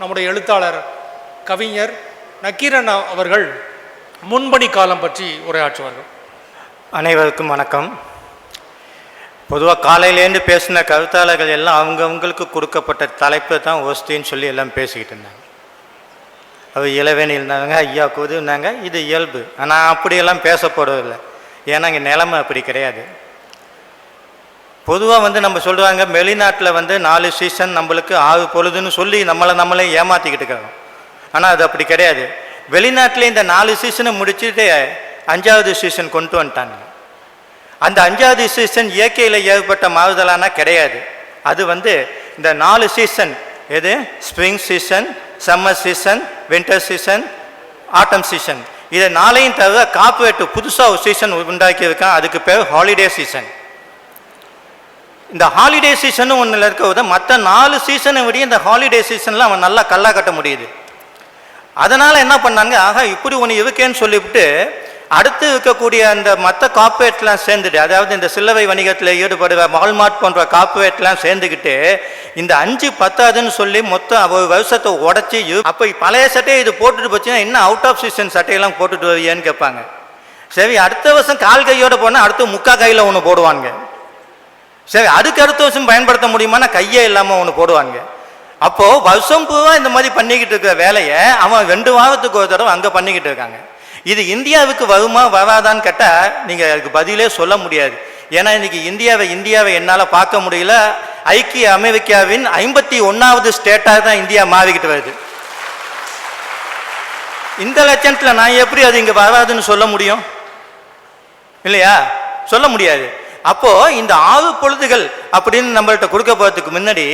நம்முடைய எழுத்தாளர் கவிஞர் நக்கீரன் அவர்கள் முன்பணி காலம் பற்றி உரையாற்றுவார்கள். அனைவருக்கும் வணக்கம். பொதுவாக காலையிலேருந்து பேசின கருத்தாளர்கள் எல்லாம் அவங்கவுங்களுக்கு கொடுக்கப்பட்ட தலைப்பை தான் ஒஸ்தின்னு சொல்லி எல்லாம் பேசிக்கிட்டு இருந்தாங்க. அவர் இளவேணி இருந்தாங்க ஐயா கூது இருந்தாங்க இது இயல்பு. ஆனால் அப்படியெல்லாம் பேசப்படுவதில்லை. ஏன்னா இங்கே நிலைமை அப்படி கிடையாது. பொதுவாக வந்து நம்ம சொல்கிறாங்க வெளிநாட்டில் வந்து நாலு சீசன் நம்மளுக்கு ஆறு பொழுதுன்னு சொல்லி நம்மளை நம்மளே ஏமாற்றிக்கிட்டு இருக்கிறோம். ஆனால் அது அப்படி கிடையாது. வெளிநாட்டில் இந்த நாலு சீசனை முடிச்சுட்டு அஞ்சாவது சீசன் கொண்டு வந்துட்டாங்க. அந்த அஞ்சாவது சீசன் இயற்கையில் ஏற்பட்ட மாறுதலானா கிடையாது. அது வந்து இந்த நாலு சீசன் எது? Spring season summer season winter season autumn season இதை நாளையும் தவிர காப்பரேட்டு புதுசாக ஒரு சீசன் உண்டாக்கியிருக்கான். அதுக்கு பேர் ஹாலிடே சீசன் இந்த ஹாலிடே சீசனும் ஒன்றில் இருக்கிறத மற்ற நாலு சீசனை விட இந்த ஹாலிடே சீசனில் அவன் நல்லா கல்லா கட்ட முடியுது. அதனால் என்ன பண்ணாங்க? ஆகா இப்படி ஒன்று இருக்கேன்னு சொல்லிவிட்டு அடுத்து இருக்கக்கூடிய அந்த மற்ற கார்ப்பரேட்லாம் சேர்ந்துட்டு அதாவது இந்த சில்லவை வணிகத்தில் ஈடுபடுற வால்மார்ட் போன்ற கார்ப்பரேட்லாம் சேர்ந்துக்கிட்டு இந்த அஞ்சு பத்தாதுன்னு சொல்லி மொத்தம் ஒரு வருஷத்தை உடச்சி அப்போ பழைய சட்டையை இது போட்டுட்டு போச்சுன்னா இன்னும் அவுட் ஆஃப் சீசன் சட்டையெல்லாம் போட்டுட்டு வருவியன்னு கேட்பாங்க. சரி அடுத்த வருஷம் கால் கையோட போனால் அடுத்து முக்கா கையில் ஒன்று போடுவாங்க சரி அதுக்கு அடுத்த வருஷம் பயன்படுத்த முடியுமானா கையே இல்லாமல் ஒன்று போடுவாங்க அப்போது வருஷம் பூவாக இந்த மாதிரி பண்ணிக்கிட்டு இருக்கிற வேலையை அவன் ரெண்டு வாரத்துக்கு ஒரு தடவை அங்கே பண்ணிக்கிட்டு இருக்காங்க. இது இந்தியாவுக்கு வருமா வராதான்னு கேட்டால் நீங்கள் அதுக்கு பதிலே சொல்ல முடியாது. ஏன்னா இன்றைக்கி இந்தியாவை இந்தியாவை என்னால் பார்க்க முடியல. ஐக்கிய அமெரிக்காவின் ஐம்பத்தி ஒன்றாவது ஸ்டேட்டாக தான் இந்தியா மாறிக்கிட்டு வருது. இந்த லட்சணத்தில் நான் எப்படி அது இங்கே வராதுன்னு சொல்ல முடியும்? இல்லையா? சொல்ல முடியாது. அப்போ இந்த ஆறு பொழுதுகள் அப்படின்னு நம்மள்கிட்ட கொடுக்க போகிறதுக்கு முன்னாடி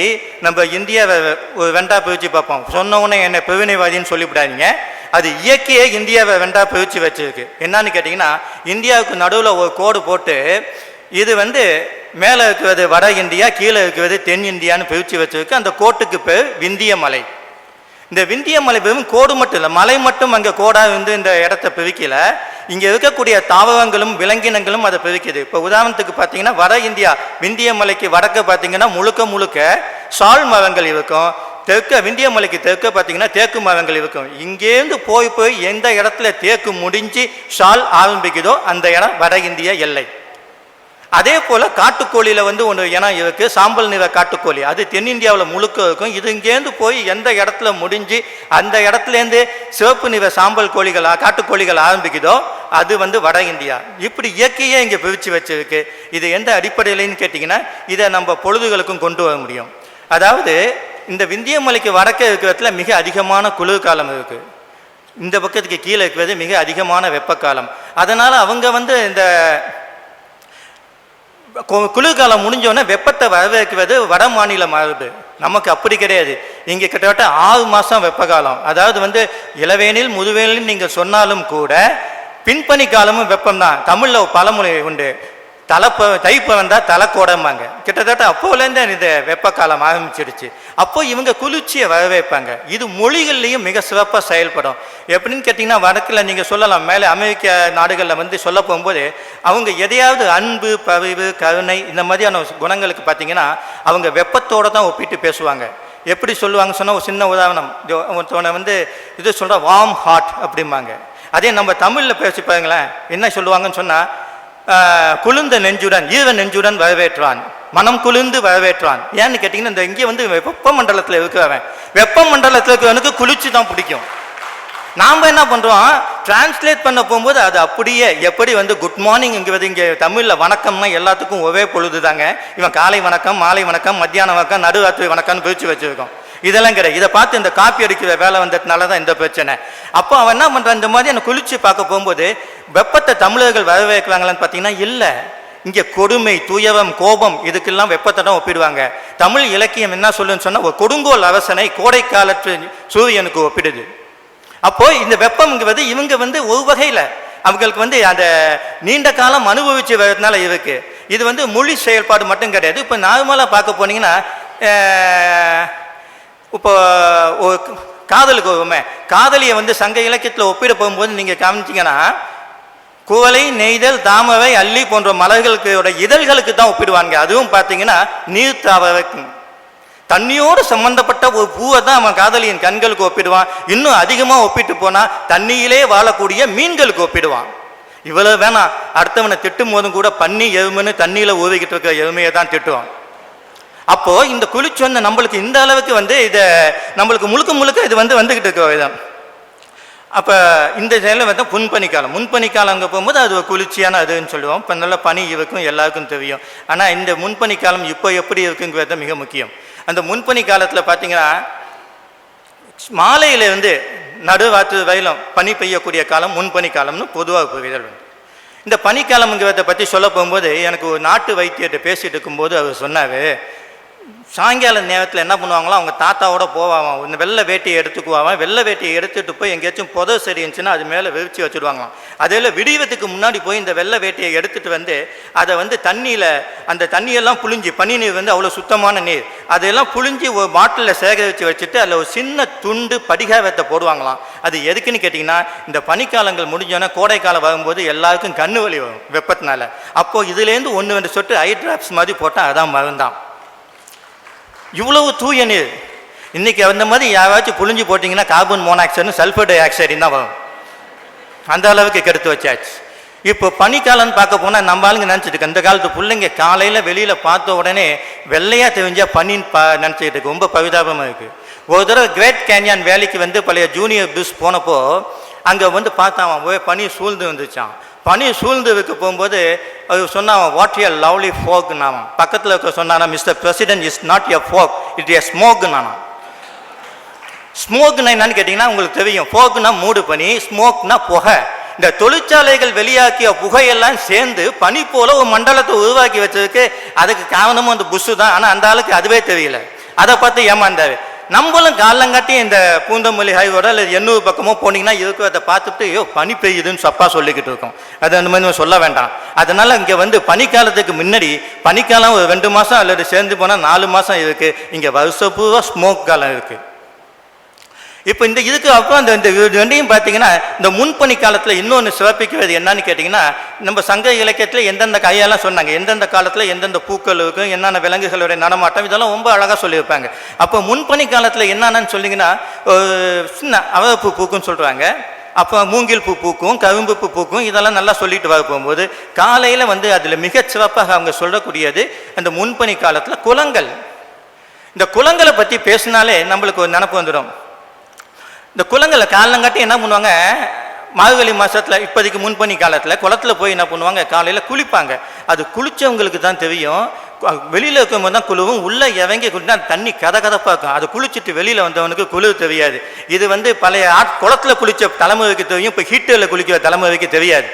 நம்ம இந்தியாவை ஒரு வெண்டா பிரிச்சு பார்ப்போம். சொன்ன உடனே என்னை பிரிவினைவாதின்னு சொல்லிவிடாதீங்க. அது இயற்கையே இந்தியாவை வெண்டா பிரிச்சு வச்சிருக்கு. என்னன்னு கேட்டிங்கன்னா இந்தியாவுக்கு நடுவில் ஒரு கோடு போட்டு இது வந்து மேலே இருக்கிறது வட இந்தியா கீழே இருக்கிறது தென் இந்தியான்னு பிரித்து வச்சிருக்கு. அந்த கோட்டுக்கு பேர் விந்திய மலை. இந்த விந்திய மலை வெறும் கோடு மட்டும் இல்லை மலை மட்டும் அங்கே கோடாக வந்து இந்த இடத்த பிரிக்கல. இங்கே இருக்கக்கூடிய தாவரங்களும் விலங்கினங்களும் அதை பிரிக்குது. இப்போ உதாரணத்துக்கு பார்த்தீங்கன்னா வட இந்தியா விந்திய மலைக்கு வடக்கு பார்த்தீங்கன்னா முழுக்க முழுக்க சால் மரங்கள் இருக்கும். தெற்க விந்திய மலைக்கு தெற்க பார்த்தீங்கன்னா தேக்கு மரங்கள் இருக்கும். இங்கேருந்து போய் போய் எந்த இடத்துல தேக்கு முடிஞ்சு ஷால் ஆரம்பிக்குதோ அந்த இடம் வட இந்திய எல்லை. அதே போல் காட்டுக்கோழியில் வந்து ஒன்று இனம் இருக்குது சாம்பல் நிற காட்டுக்கோழி அது தென்னிந்தியாவில் முழுக்க இருக்கும். இது இங்கேருந்து போய் எந்த இடத்துல முடிஞ்சு அந்த இடத்துலேருந்து சிவப்பு நிற சாம்பல் கோழிகள் காட்டுக்கோழிகள் ஆரம்பிக்குதோ அது வந்து வட இந்தியா. இப்படி இயற்கையே இங்கே பிரித்து வச்சிருக்கு. இது எந்த அடிப்படையிலன்னு கேட்டிங்கன்னா இதை நம்ம பொழுதுகளுக்கும் கொண்டு வர முடியும். அதாவது இந்த விந்திய மலைக்கு வடக்க இருக்கிறதுல மிக அதிகமான குளிர்காலம் இருக்குது இந்த பக்கத்துக்கு கீழே இருக்கிறது மிக அதிகமான வெப்பக்காலம் அதனால் அவங்க வந்து இந்த குளிர்காலம் முடிஞ்சோடனே வெப்பத்தை வரவேற்கிறது வட மாநில மாறுது நமக்கு அப்படி கிடையாது. இங்கே கிட்டத்தட்ட ஆறு மாதம் வெப்பகாலம். அதாவது வந்து இளவேனில் முதுவேனில் நீங்கள் சொன்னாலும் கூட பின்பனி காலமும் வெப்பம்தான். தமிழில் பழமொழி உண்டு. தலைப்ப தைப்ப வந்தால் கூடம்பாங்க கிட்டத்தட்ட அப்போலேருந்து இந்த வெப்பக்காலம் ஆரம்பிச்சிடுச்சு. அப்போ இவங்க குளிர்ச்சியை வரவேற்பாங்க. இது மொழிகள்லையும் மிக சிறப்பாக செயல்படும். எப்படின்னு கேட்டிங்கன்னா வடக்கில் நீங்கள் சொல்லலாம் மேலே அமெரிக்க நாடுகளில் வந்து சொல்ல போகும்போது அவங்க எதையாவது அன்பு பரிவு கருணை இந்த மாதிரியான குணங்களுக்கு பார்த்தீங்கன்னா அவங்க வெப்பத்தோடு தான் ஒப்பிட்டு பேசுவாங்க. எப்படி சொல்லுவாங்க சொன்னால் ஒரு சின்ன உதாரணம். ஒருத்தவனை வந்து இது சொல்கிற வார்ம் ஹார்ட் அப்படிம்பாங்க. அதே நம்ம தமிழில் பேசி பாருங்களேன் என்ன சொல்லுவாங்கன்னு சொன்னால் குளிர்ந்த நெஞ்சுடன் ஈர நெஞ்சுடன் வரவேற்றான். மனம் குளிர்ந்து வரவேற்றான். ஏன்னு கேட்டிங்கன்னா இந்த இங்கே வந்து வெப்பமண்டலத்தில் இருக்கிறவன். வெப்பமண்டலத்தில் இருக்கிறவனுக்கு குளிர்ச்சி தான் பிடிக்கும். நாம் என்ன பண்ணுறோம் டிரான்ஸ்லேட் பண்ண போகும்போது அது அப்படியே எப்படி வந்து குட் மார்னிங்ங்கிறது இங்கே தமிழில் வணக்கம்னா எல்லாத்துக்கும் ஒரே பொழுது தாங்க இவன் காலை வணக்கம் மாலை வணக்கம் மத்தியான வணக்கம் நடுராத்திரி வணக்கம்னு பிரித்து வச்சுருக்கோம். இதெல்லாம் கிடையாது. இதை பார்த்து இந்த காப்பி அடிக்கிற வேலை வந்ததுனால தான் இந்த பிரச்சனை. அப்போ அவன் என்ன பண்ணுறான் இந்த மாதிரி என்னை குளிர்ச்சி பார்க்க போகும்போது வெப்பத்தை தமிழர்கள் வரவேற்கிறாங்களான்னு பார்த்தீங்கன்னா இல்லை. இங்கே கொடுமை துயரம் கோபம் இதுக்கெல்லாம் வெப்பத்தை தான் ஒப்பிடுவாங்க. தமிழ் இலக்கியம் என்ன சொல்லுன்னு சொன்னால் ஒரு கொடுங்கோல் அரசனை கோடை காலத்து சூரியனுக்கு ஒப்பிடுது. அப்போது இந்த வெப்பம்ங்கிறது இவங்க வந்து ஒரு வகையில். அவங்களுக்கு வந்து அந்த நீண்ட காலம் அனுபவிச்சு வரதுனால இருக்குது இது வந்து மொழி செயல்பாடு மட்டும் கிடையாது. இப்போ நார்மலாக பார்க்க போனீங்கன்னா இப்போ காதலுக்கு வருமே காதலியை வந்து சங்க இலக்கியத்தில் ஒப்பிட போகும்போது நீங்கள் கவனிச்சிங்கன்னா குவலை நெய்தல் தாமரை அள்ளி போன்ற மலர்களுக்கு இதழ்களுக்கு தான் ஒப்பிடுவாங்க அதுவும் பார்த்தீங்கன்னா நீர் தாவரைக்கும் தண்ணியோடு சம்பந்தப்பட்ட ஒரு பூவை தான் அவன் காதலியின் கண்களுக்கு ஒப்பிடுவான். இன்னும் அதிகமாக ஒப்பிட்டு போனால் தண்ணியிலே வாழக்கூடிய மீன்களுக்கு ஒப்பிடுவான். இவ்வளோ வேணாம் அடுத்தவனை திட்டும் போதும் கூட பண்ணி எருமைன்னு தண்ணியில் ஊறிக்கிட்டு இருக்கிற எருமையை தான் திட்டுவான். அப்போது இந்த குளிச்சு வந்து நம்மளுக்கு இந்த அளவுக்கு வந்து இதை நம்மளுக்கு முழுக்க முழுக்க இது வந்து வந்துக்கிட்டு இருக்க விதம் அப்போ இந்த செயலில் வந்து முன்பனிக்காலம் முன்பனிக்காலம் அங்கே போகும்போது அது குளிர்ச்சியான அதுன்னு சொல்லுவோம். இப்போ நல்ல பனி இருக்கும் எல்லாருக்கும் தெரியும். ஆனால் இந்த முன்பனிக்காலம் இப்போ எப்படி இருக்குங்கிறது மிக முக்கியம். அந்த முன்பனி காலத்தில் பார்த்தீங்கன்னா மாலையில் இருந்து நடுவாத்து வயலும் பனி பெய்யக்கூடிய காலம் முன்பனி காலம்னு பொதுவாக புரிதல் உண்டு. இந்த பனிக்காலம்ங்கிறத பற்றி சொல்ல போகும்போது எனக்கு ஒரு நாட்டு வைத்தியர்கிட்ட பேசிகிட்டு இருக்கும்போது அவர் சொன்னாவே சாயங்கால நேரத்தில் என்ன பண்ணுவாங்களோ அவங்க தாத்தாவோட போவாங்க. இந்த வெள்ளை வேட்டியை எடுத்துக்குவான் வெள்ளை வேட்டியை எடுத்துகிட்டு போய் எங்கேயாச்சும் புதை சரி இருந்துச்சுன்னா அது மேலே விரிச்சு வச்சுடுவாங்களாம். அதில் விடியறதுக்கு முன்னாடி போய் இந்த வெள்ளை வேட்டியை எடுத்துகிட்டு வந்து அதை வந்து தண்ணியில் அந்த தண்ணியெல்லாம் புழிஞ்சு பனி நீர் வந்து அவ்வளோ சுத்தமான நீர் அதையெல்லாம் புழிஞ்சு ஒரு பாட்டிலில் சேகரித்து வச்சுட்டு அதில் ஒரு சின்ன துண்டு படிகாவத்தை போடுவாங்களாம். அது எதுக்குன்னு கேட்டிங்கன்னா இந்த பனிக்காலங்கள் முடிஞ்சோன்னே கோடைக்காலம் வரும்போது எல்லாருக்கும் கண்ணு வலி வரும் வெப்பத்தினால. அப்போது இதுலேருந்து ஒன்று ரெண்டு சொட்டு ஐ ட்ராப்ஸ் மாதிரி போட்டால் அதான் மருந்தான் இவ்வளவு தூய நீர். இன்னைக்கு அந்த மாதிரி யாராச்சும் புழிஞ்சு போட்டிங்கன்னா carbon monoxide sulphur dioxide தான் வரும். அந்த அளவுக்கு கெடுத்து வச்சாச்சு. இப்போ பனிக்காலம்னு பார்க்க போனால் நம்ம ஆளுங்க நினச்சிட்டு இருக்கு. இந்த காலத்து பிள்ளைங்க காலையில் வெளியில் பார்த்த உடனே வெள்ளையாக தெரிஞ்சால் பனின்னு பா நினச்சிக்கிட்டு இருக்கு. ரொம்ப பரிதாபமாக இருக்குது ஒரு தடவை கிரேட் கேன்யான் வேலைக்கு வந்து பழைய ஜூனியர் பிஸ் போனப்போ அங்கே வந்து பார்த்தான் போய் பனி சூழ்ந்து வந்துச்சான் பனி சூழ்ந்து போகும்போது அது சொன்னான் வாட் எ லவ்லி ஃபோக்னான் பக்கத்தில் இருக்க சொன்னானா Mister President is not a fog it a ஸ்மோக்னானா ஸ்மோக்னா என்னன்னு கேட்டிங்கன்னா உங்களுக்கு தெரியும். ஃபோக்னா மூடு பனி ஸ்மோக்னா புகை. இந்த தொழிற்சாலைகள் வெளியாக்கிய புகையெல்லாம் சேர்ந்து பனி போல ஒரு மண்டலத்தை உருவாக்கி வச்சதுக்கு அதுக்கு காரணமும் அந்த புஷு தான். ஆனால் அந்த ஆளுக்கு அதுவே தெரியல. அதை பார்த்து ஏமாந்தாரு. நம்மளும் காலங்காட்டி இந்த பூந்தமல்லி ஹைவோட இல்லை எண்ணூறு பக்கமோ போனீங்கன்னா இதுக்கு அதை பார்த்துட்டு ஐயோ பனி பெய்யுதுன்னு சப்பா சொல்லிக்கிட்டு இருக்கோம். அது அந்த மாதிரி சொல்ல வேண்டாம். அதனால் இங்கே வந்து பனிக்காலத்துக்கு முன்னாடி பனிக்காலம் ஒரு ரெண்டு மாதம் அல்லது சேர்ந்து போனால் நாலு மாதம் இருக்குது இங்கே வருஷ ஸ்மோக் காலம் இருக்குது இப்போ இந்த இதுக்கு அப்புறம் அந்த இந்த ரெண்டையும் பார்த்தீங்கன்னா இந்த முன்பனி காலத்தில் இன்னொன்று சிறப்பிக்கிறது என்னன்னு கேட்டிங்கன்னா நம்ம சங்க இலக்கியத்தில் எந்தெந்த கையெல்லாம் சொன்னாங்க எந்தெந்த காலத்தில் எந்தெந்த பூக்கள் இருக்கும் என்னென்ன விலங்குகளுடைய நடமாட்டம் இதெல்லாம் ரொம்ப அழகாக சொல்லியிருப்பாங்க. அப்போ முன்பணி காலத்தில் என்னென்னு சொன்னிங்கன்னா சின்ன அவரப்பூ பூக்குன்னு சொல்கிறாங்க அப்போ மூங்கில் பூ பூக்கும் கரும்பு பூ பூக்கும் இதெல்லாம் நல்லா சொல்லிட்டு வர போகும்போது காலையில் வந்து அதில் மிகச் சிறப்பாக அவங்க சொல்லக்கூடியது அந்த முன்பனி காலத்தில் குளங்கள். இந்த குளங்களை பற்றி பேசினாலே நம்மளுக்கு ஒரு நினப்பு வந்துடும். இந்த குளங்களை காலங்காட்டி என்ன பண்ணுவாங்க? மார்கழி மாசத்துல இப்போதைக்கு முன்பணி காலத்தில் குளத்துல போய் என்ன பண்ணுவாங்க? காலையில் குளிப்பாங்க. அது குளிச்சவங்களுக்கு தான் தெரியும். வெளியில் வெளியில இருக்கும்போது தான் குழுவும் உள்ள இறங்கி குளிச்சா தண்ணி கதை கதப்பாக இருக்கும். அது குளிச்சுட்டு வெளியில வந்தவனுக்கு குளிர் தெரியாது. இது வந்து பழைய ஆட் குளத்துல குளிச்ச தலைமுறைக்கு தெரியும். இப்போ ஹீட்டரில் குளிக்கிற தலைமுறைக்கு தெரியாது.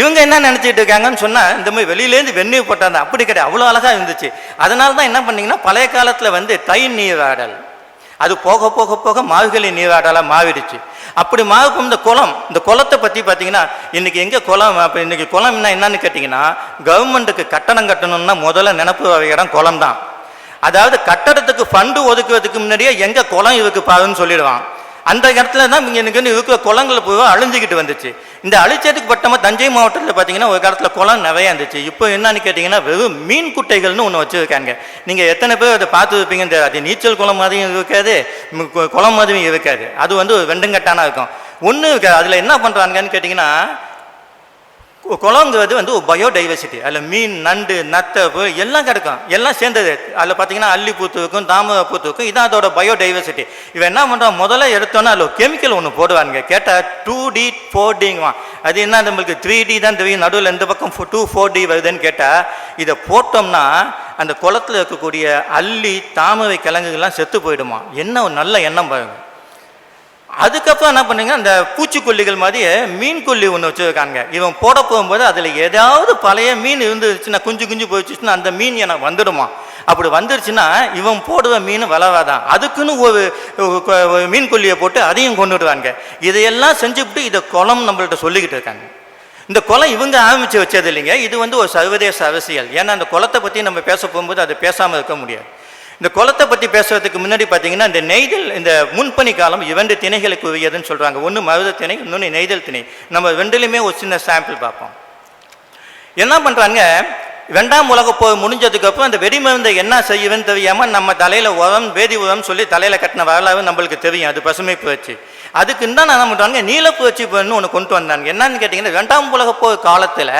இவங்க என்ன நினச்சிட்டு இருக்காங்கன்னு சொன்னால் இந்த மாதிரி வெளியிலேருந்து வெந்நீர் போட்டாங்க. அப்படி கிடையாது. அவ்வளோ அழகாக இருந்துச்சு. அதனால தான் என்ன பண்ணீங்கன்னா பழைய காலத்தில் வந்து தை நீராடல் அது போக போக போக மாவுகளை நீராடலாக மாறிடுச்சு அப்படி மாவுக்கும் இந்த குளம் இந்த குளத்தை பற்றி பார்த்தீங்கன்னா இன்றைக்கி எங்கே குளம் அப்போ இன்றைக்கி குளம்னா என்னன்னு கேட்டிங்கன்னா கவர்மெண்ட்டுக்கு கட்டணம் கட்டணும்னா முதல்ல நினப்பு இடம் குளம் தான் அதாவது கட்டடத்துக்கு ஃபண்டு ஒதுக்குறதுக்கு முன்னாடியே எங்கே குளம் இருக்கு பாருன்னு சொல்லிடுவான். அந்த இடத்துல தான் இங்கே எனக்கு இருக்கிற குளங்கள் பூரா அழிஞ்சிக்கிட்டு வந்துச்சு. இந்த அழிச்சதுக்கு பட்டமாக தஞ்சை மாவட்டத்தில் பார்த்தீங்கன்னா ஒரு காலத்தில் குளம் நிறைய இருந்துச்சு. இப்போ என்னன்னு கேட்டிங்கன்னா வெறும் மீன் குட்டைகள்னு ஒன்று வச்சுருக்காங்க. நீங்கள் எத்தனை பேர் அதை பார்த்து வைப்பீங்க இந்த அது நீச்சல் குளம் மாதிரியும் இருக்காது குளம் மாதிரியும் இருக்காது. அது வந்து ஒரு வெண்டுங்கட்டானா இருக்கும். ஒன்று அதில் என்ன பண்ணுறாங்கன்னு கேட்டிங்கன்னா குளங்குறது வந்து ஒரு பயோடைவர்சிட்டி அதில் மீன் நண்டு நத்தப்பு எல்லாம் கிடக்கும். எல்லாம் சேர்ந்தது. அதில் பார்த்தீங்கன்னா அல்லி பூத்துவுக்கும் தாமரை பூத்துவுக்கும் இதான் அதோட பயோடைவர்சிட்டி இவன் என்ன பண்ணுறான் முதல்ல எடுத்தோன்னா அதில் கெமிக்கல் ஒன்று போடுவானுங்க. கேட்டால் டூ டி ஃபோர் டிங்குவான் அது என்ன நம்மளுக்கு த்ரீ டி தான் தெரியும். நடுவில் எந்த பக்கம் டூ ஃபோர் டி வருதுன்னு கேட்டால் இதை போட்டோம்னா அந்த குளத்துல இருக்கக்கூடிய அல்லி தாமரை கிழங்குகள்லாம் செத்து போயிடுமா என்ன ஒரு நல்ல எண்ணம் பாருங்கள் அதுக்கப்புறம் என்ன பண்ணுங்க அந்த பூச்சிக்கொல்லிகள் மாதிரி மீன் கொல்லி ஒன்று வச்சுருக்காங்க இவன் போட போகும்போது அதில் ஏதாவது பழைய மீன் இருந்துச்சுன்னா குஞ்சு குஞ்சு போயிடுச்சுன்னா அந்த மீன் எனக்கு வந்துடுமா? அப்படி வந்துருச்சுன்னா இவன் போடுற மீன் விளவாதான் அதுக்குன்னு ஒரு மீன் கொல்லியை போட்டு அதையும் கொண்டுடுவாங்க இதையெல்லாம் செஞ்சுவிட்டு இதை குளம் நம்மள்கிட்ட சொல்லிக்கிட்டு இருக்காங்க. இந்த குளம் இவங்க ஆரம்பித்து வச்சது இல்லைங்க. இது வந்து ஒரு சர்வதேச அரசியல். ஏன்னா அந்த குளத்தை பற்றி நம்ம பேச போகும்போது அதை பேசாமல் இருக்க முடியாது. இந்த குளத்தை பற்றி பேசுறதுக்கு முன்னாடி பார்த்தீங்கன்னா இந்த நெய்தல் இந்த முன்பணி காலம் இரண்டு திணைகளுக்கு உரியதுன்னு சொல்கிறாங்க ஒன்று மருத திணை இன்னொன்று நெய்தல் திணை. நம்ம ரெண்டுலையுமே ஒரு சின்ன சாம்பிள் பார்ப்போம். என்ன பண்ணுறாங்க ரெண்டாம் உலக போர் முடிஞ்சதுக்கப்புறம் அந்த வெடிமருந்தை என்ன செய்யுதுன்னு தெரியாமல் நம்ம தலையில் உரம் வேதி உரம் சொல்லி தலையில் கட்டின வரலாறு நம்மளுக்கு தெரியும். அது பசுமை புரட்சி. அதுக்கு தான் என்ன பண்ணுறாங்க நீல புரட்சி ஒன்று ஒன்று கொண்டு வந்தாங்க. என்னன்னு கேட்டிங்கன்னா ரெண்டாம் உலக போர் காலத்தில்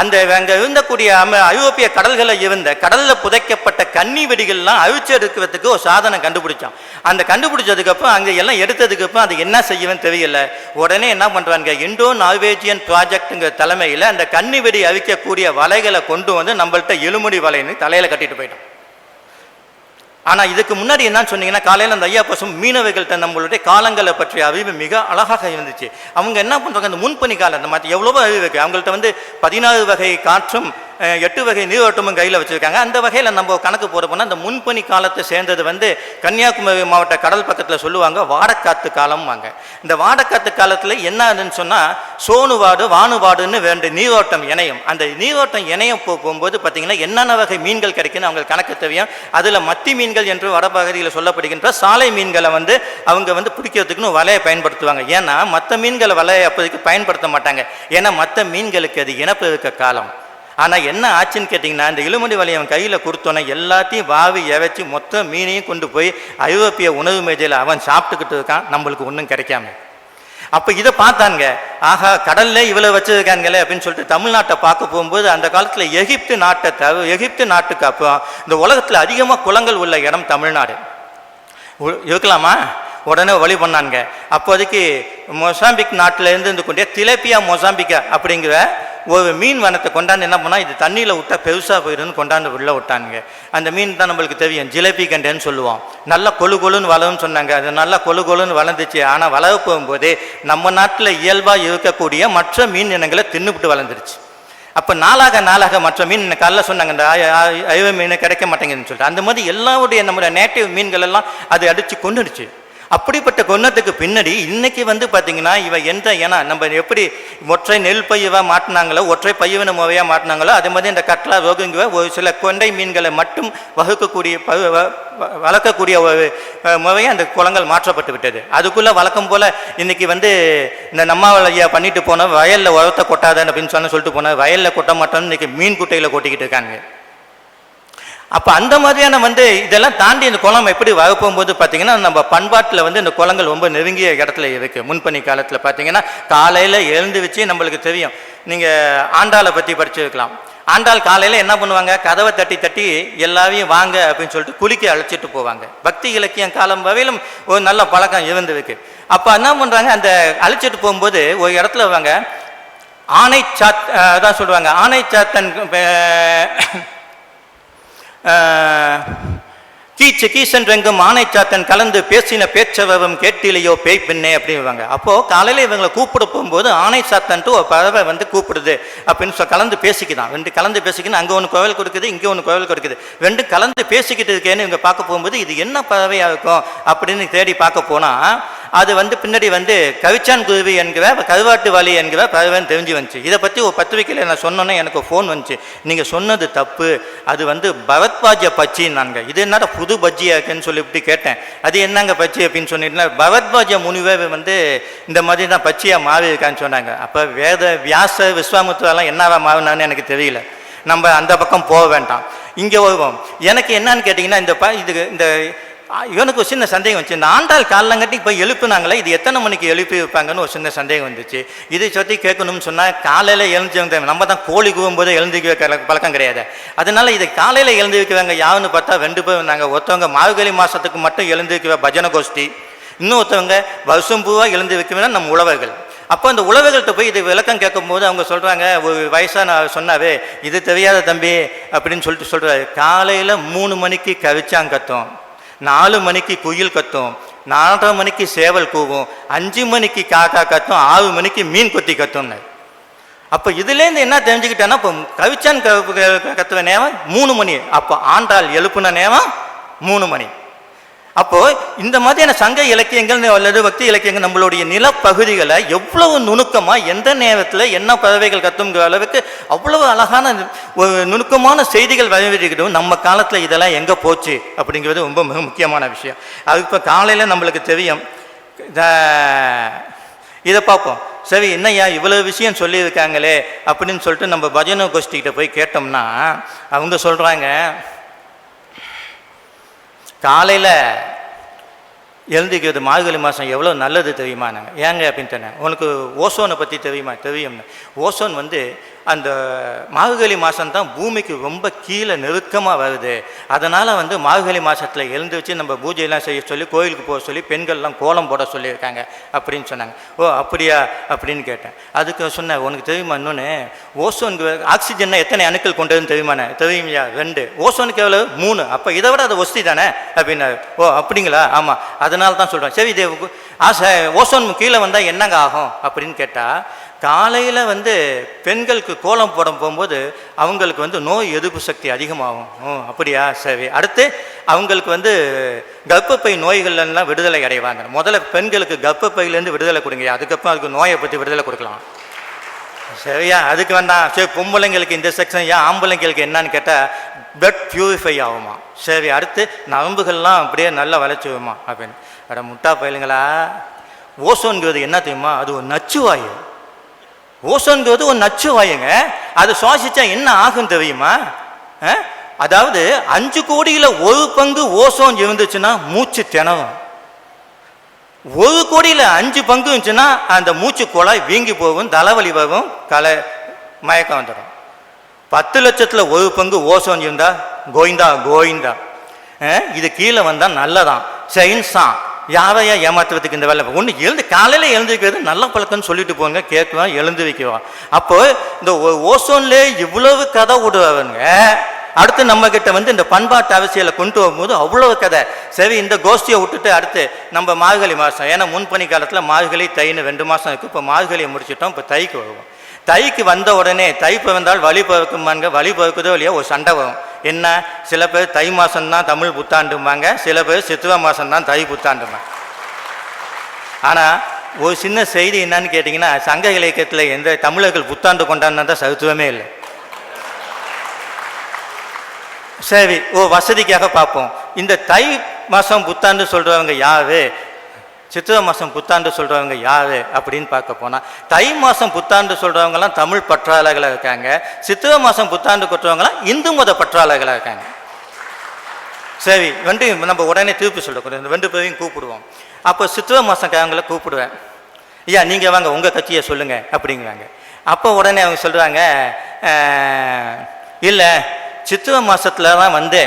அந்த அங்கே இருந்தக்கூடிய ஐரோப்பிய கடல்களில் இருந்த கடலில் புதைக்கப்பட்ட கன்னி வெடிகள்லாம் அழிச்சு எடுக்கிறதுக்கு ஒரு சாதனம் கண்டுபிடிச்சான். அந்த கண்டுபிடிச்சதுக்கப்புறம் அங்கே எல்லாம் எடுத்ததுக்கப்புறம் அது என்ன செய்யுதுன்னு தெரியல. உடனே என்ன பண்ணுறாங்க இண்டோ நார்வேஜியன் ப்ராஜெக்ட்டுங்கிற தலைமையில் அந்த கன்னி வெடி அழிக்கக்கூடிய வலைகளை கொண்டு வந்து நம்மள்ட்ட எலுமுடி வலைன்னு தலையில் கட்டிட்டு போயிட்டோம் ஆனால் இதுக்கு முன்னாடி என்னன்னு சொன்னீங்கன்னா காலையில் அந்த ஐயா பசும் மீனவர்கள்ட்ட நம்மளுடைய காலங்களை பற்றிய அறிவு மிக அழகாக இருந்துச்சு. அவங்க என்ன பண்ணுறாங்க அந்த முன்பணி காலம் அந்த மாதிரி எவ்வளவோ அறிவு இருக்குது அவங்கள்ட்ட வந்து பதினாறு வகை காற்றும் எட்டு வகை நீரோட்டமும் கையில் வச்சுருக்காங்க. அந்த வகையில் நம்ம கணக்கு போட போனால் அந்த முன்பணி காலத்தை சேர்ந்தது வந்து கன்னியாகுமரி மாவட்ட கடல் பக்கத்தில் சொல்லுவாங்க வாடக்காத்து காலம் வாங்க இந்த வாடக்காத்து காலத்தில் என்ன ஆகுதுன்னு சொன்னால் சோனுவாடு வானுவாடுன்னு வேண்டு நீரோட்டம் இணையும். அந்த நீரோட்டம் இணையம் போகும்போது பார்த்தீங்கன்னா என்னென்ன வகை மீன்கள் கிடைக்குன்னு அவங்களுக்கு கணக்கு தெரியும். அதில் மத்தி மீன் மீன்கள் என்று வடபகுதியில் சொல்லப்படுகின்ற சாலை மீன்களை வந்து அவங்க வந்து பிடிக்கிறதுக்குன்னு வலையை பயன்படுத்துவாங்க. ஏன்னா மற்ற மீன்களை வலையை அப்போதைக்கு பயன்படுத்த மாட்டாங்க. ஏன்னா மற்ற மீன்களுக்கு அது இனப்பெருக்க காலம். ஆனால் என்ன ஆச்சுன்னு கேட்டிங்கன்னா இந்த இழுமணி வலையை அவன் கையில் கொடுத்தோன்னே எல்லாத்தையும் வாவி இறைச்சி மொத்த மீனையும் கொண்டு போய் ஐரோப்பிய உணவு மேஜையில் அவன் சாப்பிட்டுக்கிட்டு இருக்கான். நம்மளுக்கு ஒன்றும் கிடைக்காம. அப்போ இதை பார்த்தானுங்க. ஆஹா கடல்ல இவ்வளோ வச்சிருக்காங்களே அப்படின்னு சொல்லிட்டு தமிழ்நாட்டை பார்க்க போகும்போது அந்த காலத்தில் எகிப்து நாட்டை தவிர எகிப்து நாட்டுக்கு அப்புறம் இந்த உலகத்தில் அதிகமாக குளங்கள் உள்ள இடம் தமிழ்நாடு. இருக்கலாமா? உடனே வழி பண்ணானுங்க. அப்போதைக்கு மொசாம்பிக் நாட்டிலேருந்து இருந்து கொண்டே திலேப்பியா மொசாம்பிக்கா அப்படிங்கிற ஒரு மீன் வனத்தை கொண்டாந்து என்ன பண்ணால் இது தண்ணியில் விட்டா பெருசாக போயிடுன்னு கொண்டாந்து உள்ளே விட்டானுங்க. அந்த மீன் தான் நம்மளுக்கு தெரியும். ஜிலேபி கண்டேன்னு சொல்லுவோம் நல்லா கொழு கொழுன்னு வளரும்னு சொன்னாங்க. அது நல்லா கொழு கொழுன்னு வளர்ந்துச்சு. ஆனால் வளர போகும்போது நம்ம நாட்டில் இயல்பாக இருக்கக்கூடிய மற்ற மீன் இனங்களை தின்னுபிட்டு வளர்ந்துருச்சு. அப்போ நாளாக நாளாக மற்ற மீன் எனக்கு காலைல சொன்னாங்க இந்த ஆய- அயவ மீன் கிடைக்க மாட்டேங்குதுன்னு சொல்லிட்டு. அந்த மாதிரி எல்லாருடைய நம்மளுடைய நேட்டிவ் மீன்கள் எல்லாம் அது அடித்து கொண்டுடுச்சு அப்படிப்பட்ட கொன்னத்துக்கு பின்னாடி இன்னைக்கு வந்து பார்த்தீங்கன்னா இவ எந்த ஏன்னா நம்ம எப்படி ஒற்றை நெல் பையவா மாட்டினாங்களோ ஒற்றை பையவன முறையாக மாட்டினாங்களோ அதே மாதிரி இந்த கட்லா ரோகுங்குவ ஒரு சில கொண்டை மீன்களை மட்டும் வகுக்கக்கூடிய ப- வ- வளர்க்கக்கூடிய ஒரு முறையை அந்த குளங்கள் மாற்றப்பட்டு விட்டது. அதுக்குள்ளே வழக்கம் போல் இன்னைக்கு வந்து இந்த நம்மாவளையா பண்ணிட்டு போன வயலில் உரத்தை கொட்டாதன்னு அப்படின்னு சொன்ன சொல்லிட்டு போனால் வயலில் கொட்ட மாட்டோம்னு இன்னைக்கு மீன் குட்டையில் கொட்டிக்கிட்டு இருக்காங்க. அப்போ அந்த மாதிரியான வந்து இதெல்லாம் தாண்டி இந்த குளம் எப்படி வகுப்பும்போது பார்த்தீங்கன்னா நம்ம பண்பாட்டில் வந்து இந்த குளங்கள் ரொம்ப நெருங்கிய இடத்துல இருக்குது முன்பனி காலத்தில் பார்த்தீங்கன்னா காலையில் எழுந்து வச்சு நம்மளுக்கு தெரியும். நீங்கள் ஆண்டாளை பற்றி படிச்சிருக்கலாம். ஆண்டாள் காலையில் என்ன பண்ணுவாங்க? கதவை தட்டி தட்டி எல்லாரையும் வாங்க அப்படின்னு சொல்லிட்டு குளிக்க அழைச்சிட்டு போவாங்க. பக்தி இலக்கியம் காலம் வகையிலும் ஒரு நல்ல பழக்கம் இருந்திருக்கு. அப்போ என்ன பண்ணுறாங்க அந்த அழைச்சிட்டு போகும்போது ஒரு இடத்துல வாங்க ஆணை சாத் அதான் சொல்லுவாங்க. ஆணை சாத்தன் கீச்சு கீசென்றெங்கும் ஆனைச்சாத்தன் கலந்து பேசின பேச்சவம் கேட்டிலையோ பேய் பெண்ணே அப்படிங்குவாங்க அப்போது காலையில் இவங்களை கூப்பிட போகும்போது ஆனை சாத்தன்ட்டு ஒரு பறவை வந்து கூப்பிடுது அப்படின்னு சொல்லி கலந்து பேசிக்கிதான். ரெண்டு கலந்து பேசிக்கின்னு அங்கே ஒன்று கோவில் கொடுக்குது இங்கே ஒன்று கோவில் கொடுக்குது. ரெண்டு கலந்து பேசிக்கிட்டு இருக்கேன்னு இவங்க பார்க்க போகும்போது இது என்ன பறவையாக இருக்கும் அப்படின்னு தேடி பார்க்க போனால் அது வந்து பின்னாடி வந்து கவிச்சான் குருவி என்கிற கருவாட்டு வாலி என்கிற பறவைன்னு தெரிஞ்சு வந்துச்சு. இதை பற்றி ஒரு பத்திரிக்கையில் நான் சொன்னோன்னே எனக்கு ஃபோன் வந்துச்சு. நீங்கள் சொன்னது தப்பு. அது வந்து பரத்வாஜ பச்சின்னாங்க இது என்னடா புது பஜ்ஜியா இருக்குன்னு சொல்லி இப்படி கேட்டேன். அது என்னங்க பச்சி அப்படின்னு சொன்னீங்கன்னா பரத்வாஜ முனிவர் வந்து இந்த மாதிரி தான் பச்சியாக மாறி இருக்கான்னு சொன்னாங்க. அப்போ வேத வியாச விஸ்வாமுத்திரெல்லாம் என்னவா மாறினான்னு எனக்கு தெரியல. நம்ம அந்த பக்கம் போக வேண்டாம். இங்கே வருவோம். எனக்கு என்னன்னு கேட்டிங்கன்னா இந்த ப இது இந்த இவனுக்கு ஒரு சின்ன சந்தேகம் வந்துச்சு. இந்த ஆண்டாள் காலங்கட்டி போய் எழுப்புனாங்களே இது எத்தனை மணிக்கு எழுப்பி வைப்பாங்கன்னு ஒரு சின்ன சந்தேகம் வந்துச்சு. இதை பற்றி கேட்கணும்னு சொன்னால் காலையில் எழுந்து நம்ம தான் கோழி கூவும்போது எழுந்து வைக்கிற பழக்கம் கிடையாது. அதனால இதை காலையில் எழுந்து வைக்கிறவங்க யாருன்னு பார்த்தா ரெண்டு பேர் நாங்கள் ஒருத்தவங்க மார்கழி மாதத்துக்கு மட்டும் எழுந்து வைக்கிற பஜனை கோஷ்டி. இன்னொருத்தவங்க வருஷம் பூவாக எழுந்து வைக்கிறவங்க நம்ம உழவர்கள். அப்போ அந்த உழவர்கள்ட்ட போய் இது விளக்கம் கேட்கும்போது அவங்க சொல்கிறாங்க ஒரு வயசான சொன்னாவே இது தெரியாத தம்பி அப்படின்னு சொல்லிட்டு சொல்கிறாரு காலையில் மூணு மணிக்கு கவிச்சாங்க கத்தும். நாலு மணிக்கு குயில் கத்தும் நாலரை மணிக்கு சேவல் கூவும் அஞ்சு மணிக்கு காக்கா கத்தும் ஆறு மணிக்கு மீன் கொத்தி கத்தும்னு. அப்போ இதுலேருந்து என்ன தெரிஞ்சுக்கிட்டேன்னா இப்போ கவிச்சான் க- கத்துவ நேரம் மூணு மணி. அப்போ ஆண்டாள் எழுப்புன நேரம் மூணு மணி. அப்போ இந்த மாதிரியான சங்க இலக்கியங்கள் அல்லது பக்தி இலக்கியங்கள் நம்மளுடைய நிலப்பகுதிகளை எவ்வளவு நுணுக்கமா எந்த நேரத்தில் என்ன பறவைகள் கத்துங்கிற அளவுக்கு அவ்வளவு அழகான ஒரு நுணுக்கமான செய்திகள் வரவேற்கிறோம் நம்ம காலத்தில் இதெல்லாம் எங்கே போச்சு அப்படிங்கிறது ரொம்ப மிக முக்கியமான விஷயம். அது இப்போ காலையில் நம்மளுக்கு தெரியும். இதை பார்ப்போம். சரி என்னையா இவ்வளோ விஷயம் சொல்லியிருக்காங்களே அப்படின்னு சொல்லிட்டு நம்ம பஜனை கோஷ்டிகிட்ட போய் கேட்டோம்னா அவங்க சொல்கிறாங்க காலையில் எழுந்திக்கிறது மார்கழி மாதம் எவ்வளோ நல்லது தெரியுமா நாங்கள் ஏங்க அப்படின்னு சொன்னேன். உனக்கு ஓசோனை பற்றி தெரியுமா? தெரியும்னு ஓசோன் வந்து அந்த மார்கழி மாதம் தான் பூமிக்கு ரொம்ப கீழே நெருக்கமாக வருது. அதனால் வந்து மார்கழி மாதத்தில் எழுந்து வச்சு நம்ம பூஜையெல்லாம் செய்ய சொல்லி கோயிலுக்கு போக சொல்லி பெண்கள்லாம் கோலம் போட சொல்லியிருக்காங்க அப்படின்னு சொன்னாங்க. ஓ அப்படியா? அப்படின்னு கேட்டேன். அதுக்கு சொன்னேன் உனக்கு தெரியுமா இன்னொன்று ஓசோனுக்கு ஆக்சிஜனை எத்தனை அணுக்கள் கொண்டதுன்னு தெரியுமாண்ணே தெரியுமையா? ரெண்டு. ஓசோனுக்கு எவ்வளோ மூணு. அப்போ இதை விட அது ஒஸ்தி தானே? அப்படின்னாரு. ஓ அப்படிங்களா? ஆமாம் அதனால தான் சொல்கிறேன் சரி இது ஆசை ஓசோன் கீழே வந்தால் என்னங்க ஆகும்? அப்படின்னு கேட்டால் காலையில் வந்து பெண்களுக்கு கோலம் போட போகும்போது அவங்களுக்கு வந்து நோய் எதிர்ப்பு சக்தி அதிகமாகும். ஓ அப்படியா? சரி. அடுத்து அவங்களுக்கு வந்து கர்ப்பப்பை நோய்கள்லாம் விடுதலை அடைவாங்க. முதல்ல பெண்களுக்கு கர்ப்பப்பையிலேருந்து விடுதலை கொடுங்க. அதுக்கப்புறம் அதுக்கு நோயை பற்றி விடுதலை கொடுக்கலாம். சரியா? அதுக்கு வேண்டாம் சரி பொம்பளைங்களுக்கு இந்த செக்ஷன் ஏன் ஆம்பளைங்களுக்கு என்னன்னு கேட்டால் பிளட் பியூரிஃபை ஆகுமா? சரி அடுத்து நரம்புகள்லாம் அப்படியே நல்லா வளர்ச்சிவுமா அப்படின்னு. அட முட்டா பயலுங்களா ஓசோன்கிறது என்ன தெரியுமா? அது ஒரு நச்சுவாயு. ஓசோன்றது ஓசோன்கிறது ஒரு நச்சு வாயுங்க. அது சுவாசிச்சா என்ன ஆகும் தெரியுமா? அதாவது அஞ்சு கோடியில் ஒரு பங்கு ஓசோன் இருந்துச்சுன்னா மூச்சு திணறும். ஒரு கோடியில் அஞ்சு பங்கு இருந்துச்சுன்னா அந்த மூச்சு குழாய் வீங்கி போகும் தலைவலி வரும் கலை மயக்கம் வந்துடும். பத்து லட்சத்தில் ஒரு பங்கு ஓசோன் இருந்தால் கோவிந்தா கோவிந்தா. இது கீழே வந்தால் நல்லதான். சயின்ஸான் யாரையா ஏமாற்றுறதுக்கு இந்த வேலை? ஒன்று எழுந்து காலையில் எழுந்திருக்கிறது நல்ல பழக்கம்னு சொல்லிட்டு போங்க கேட்குவான் எழுந்து வைக்குவான் அப்போ இந்த ஓ- ஓசோன்லே இவ்வளவு கதை விடுவாங்க அடுத்து நம்ம கிட்ட வந்து இந்த பண்பாட்டு அவசியலை கொண்டு வரும்போது அவ்வளவு கதை. சரி இந்த கோஷ்டியை விட்டுட்டு அடுத்து நம்ம மார்கழி மாதம் ஏன்னா முன்பணி காலத்தில் மார்கழி தைன்னு ரெண்டு மாதம் இருக்குது இப்போ மார்கழியை முடிச்சிட்டோம் இப்போ தைக்கு வருவோம். தைக்கு வந்த உடனே தை பிறந்தால் வழி பிறக்குமாங்க. வழி பிறக்குதோ இல்லையோ ஒரு சண்டை வரும். என்ன? சில பேர் தை மாதம்தான் தமிழ் புத்தாண்டும்பாங்க சில பேர் சித்துவ மாதம்தான் தை புத்தாண்டும்பாங்க. ஆனால் ஒரு சின்ன செய்தி என்னன்னு கேட்டிங்கன்னா சங்க இலக்கியத்தில் எந்த தமிழர்கள் புத்தாண்டு கொண்டாடினதா சருத்துவமே இல்லை. சரி ஓ வசதிக்காக பார்ப்போம். இந்த தை மாதம் புத்தாண்டு சொல்கிறவங்க யாரு? சித்திரை மாதம் புத்தாண்டு சொல்கிறவங்க யார் அப்படின்னு பார்க்க போனால் தை மாதம் புத்தாண்டு சொல்கிறவங்கலாம் தமிழ் பற்றாளர்களாக இருக்காங்க. சித்திரை மாதம் புத்தாண்டு கொட்டுறவங்களாம் இந்து மத பற்றாளர்களாக இருக்காங்க. சரி வந்து நம்ம உடனே திருப்பி சொல்லக்கூடிய இந்த ரெண்டு பேரையும் கூப்பிடுவோம். அப்போ சித்திரை மாதக்காரங்களை கூப்பிடுவேன். ஐயா நீங்கள் வாங்க உங்கள் கட்சியை சொல்லுங்கள் அப்படிங்கிறாங்க. அப்போ உடனே அவங்க சொல்கிறாங்க இல்லை சித்திரை மாதத்தில் தான் வந்து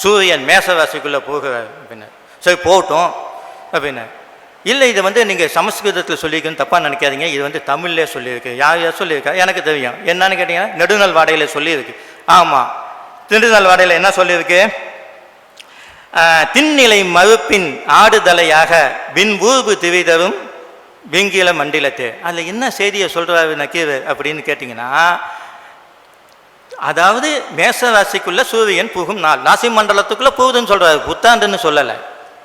சூரியன் மேசராசிக்குள்ளே போகிறார். அப்படின்னு சரி போகட்டும். அப்படின்னு. இல்லை இதை வந்து நீங்கள் சமஸ்கிருதத்தில் சொல்லியிருக்குன்னு தப்பாக நினைக்காதீங்க. இது வந்து தமிழ்லேயே சொல்லியிருக்கு. யார் யார் சொல்லியிருக்கா? எனக்கு தெரியும். என்னன்னு கேட்டிங்கன்னா நெடுநல் வாடையில் சொல்லியிருக்கு. ஆமாம் நெடுநல் வாடையில் என்ன சொல்லியிருக்கு? தின்நிலை மறுப்பின் ஆடுதலையாக விண்பூர்வு திவிதரும் விங்கில மண்டிலத்தே. அதில் என்ன செய்தியை சொல்கிறாரு நக்கீர் அப்படின்னு கேட்டிங்கன்னா அதாவது மேச ராசிக்குள்ளே சூரியன் புகும் நாள். ராசி மண்டலத்துக்குள்ளே புகுதுன்னு சொல்கிறாரு புத்தாண்டுன்னு சொல்லலை.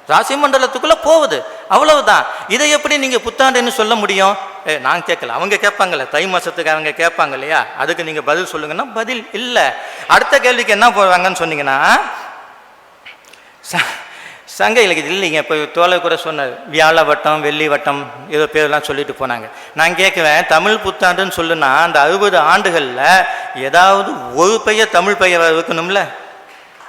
ராசி மண்டலத்துக்குள்ளே போகுது. அவ்வளவுதான். இதை எப்படி நீங்கள் புத்தாண்டுன்னு சொல்ல முடியும்? ஏ நான் கேட்கல. அவங்க கேட்பாங்கல்ல. தை மாதத்துக்கு அவங்க கேட்பாங்க இல்லையா? அதுக்கு நீங்கள் பதில் சொல்லுங்கன்னா பதில் இல்லை. அடுத்த கேள்விக்கு என்ன போடுவாங்கன்னு சொன்னீங்கன்னா ச- சங்க இலக்கியத்தில் இல்லைங்க. இப்போ தோலை கூட சொன்னார். வியாழ வட்டம் வெள்ளி வட்டம் ஏதோ பேர்லாம் சொல்லிட்டு போனாங்க. நான் கேட்குவேன் தமிழ் புத்தாண்டுன்னு சொல்லுனா அந்த அறுபது ஆண்டுகளில் ஏதாவது ஒரு பெயர் தமிழ் பெயர் இருக்கணும்ல?